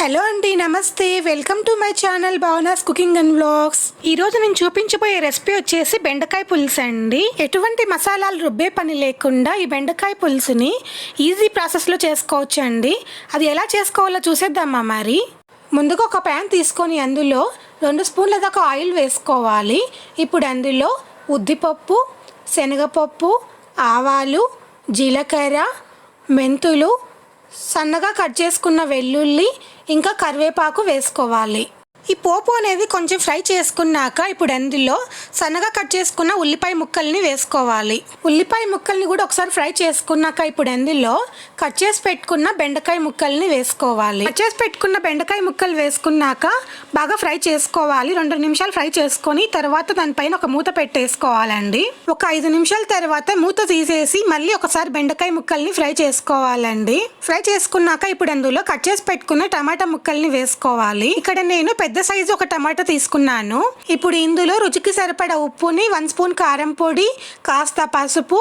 Hello అండి నమస్తే. Welcome to my channel Bhavana's cooking and vlogs. ఈ రోజు నేను చూపించబోయే రెసిపీ వచ్చేసి బెండకాయ పులుసు అండి. ఎటువంటి మసాలాలు రుబ్బే పని లేకుండా ఈ బెండకాయ పులుసుని ఈజీ ప్రాసెస్లో చేసుకోవచ్చు అండి అది ఎలా చేసుకోవాలో చూసేద్దామా మరి? ముందుగా ఒక ప్యాన్ తీసుకొని అందులో రెండు స్పూన్ల దాకా ఆయిల్ వేసుకోవాలి. ఇప్పుడు అందులో ఉద్దిపప్పు శనగపప్పు ఆవాలు జీలకర్ర మెంతులు సన్నగా కట్ చేసుకున్న వెల్లుల్లి ఇంకా కరివేపాకు వేసుకోవాలి. ఈ పోపు అనేది కొంచెం ఫ్రై చేసుకున్నాక ఇప్పుడు అందులో సన్నగా కట్ చేసుకున్న ఉల్లిపాయ ముక్కల్ని వేసుకోవాలి. ఉల్లిపాయ ముక్కల్ని కూడా ఒకసారి ఫ్రై చేసుకున్నాక ఇప్పుడు అందులో కట్ చేసి పెట్టుకున్న బెండకాయ ముక్కల్ని వేసుకోవాలి. కట్ చేసి పెట్టుకున్న బెండకాయ ముక్కలు వేసుకున్నాక బాగా ఫ్రై చేసుకోవాలి. రెండు నిమిషాలు ఫ్రై చేసుకొని తర్వాత దానిపైన ఒక మూత పెట్టేసుకోవాలండి. ఒక ఐదు నిమిషాల తర్వాత మూత తీసేసి మళ్ళీ ఒకసారి బెండకాయ ముక్కల్ని ఫ్రై చేసుకోవాలండి. ఫ్రై చేసుకున్నాక ఇప్పుడు అందులో కట్ చేసి పెట్టుకున్న టమాటా ముక్కల్ని వేసుకోవాలి. ఇక్కడ నేను పెద్ద సైజు ఒక టమాటా తీసుకున్నాను. ఇప్పుడు ఇందులో రుచికి సరిపడా ఉప్పుని వన్ స్పూన్ కారం పొడి కాస్త పసుపు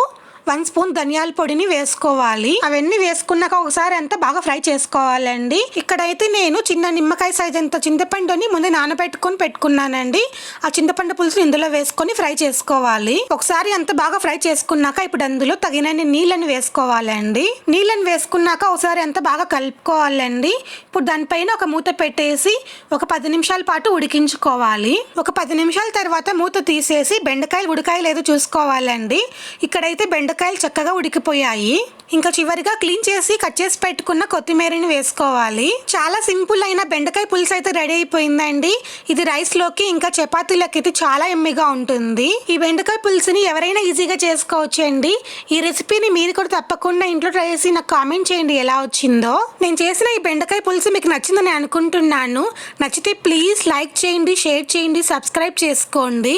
వన్ స్పూన్ ధనియాల పొడిని వేసుకోవాలి. అవన్నీ వేసుకున్నాక ఒకసారి అంతా బాగా ఫ్రై చేసుకోవాలండి. ఇక్కడైతే నేను చిన్న నిమ్మకాయ సైజ్ ఎంత చింతపండుని ముందు నానబెట్టుకొని పెట్టుకున్నానండి. ఆ చింతపండు పులుసు ఇందులో వేసుకొని ఫ్రై చేసుకోవాలి. ఒకసారి అంత బాగా ఫ్రై చేసుకున్నాక ఇప్పుడు అందులో తగినన్ని నీళ్ళని వేసుకోవాలండి. నీళ్ళని వేసుకున్నాక ఒకసారి అంత బాగా కలుపుకోవాలండి. ఇప్పుడు దానిపైన ఒక మూత పెట్టేసి ఒక పది నిమిషాల పాటు ఉడికించుకోవాలి. ఒక పది నిమిషాల తర్వాత మూత తీసేసి బెండకాయలు ఉడికాయ లేదో చూసుకోవాలండి. ఇక్కడైతే బెండకాయలు చక్కగా ఉడికిపోయాయి. ఇంకా చివరిగా క్లీన్ చేసి కట్ చేసి పెట్టుకున్న కొత్తిమీరని వేసుకోవాలి. చాలా సింపుల్ అయిన బెండకాయ పులుసు అయితే రెడీ అయిపోయిందండి. ఇది రైస్లోకి ఇంకా చపాతీలకి అయితే చాలా ఎమ్మిగా ఉంటుంది. ఈ బెండకాయ పులుసుని ఎవరైనా ఈజీగా చేసుకోవచ్చు అండి ఈ రెసిపీని మీరు కూడా తప్పకుండా ఇంట్లో ట్రై చేసి నాకు కామెంట్ చేయండి ఎలా వచ్చిందో. నేను చేసిన ఈ బెండకాయ పులుసు మీకు నచ్చిందని అనుకుంటున్నాను. నచ్చితే ప్లీజ్ లైక్ చేయండి షేర్ చేయండి సబ్స్క్రైబ్ చేసుకోండి.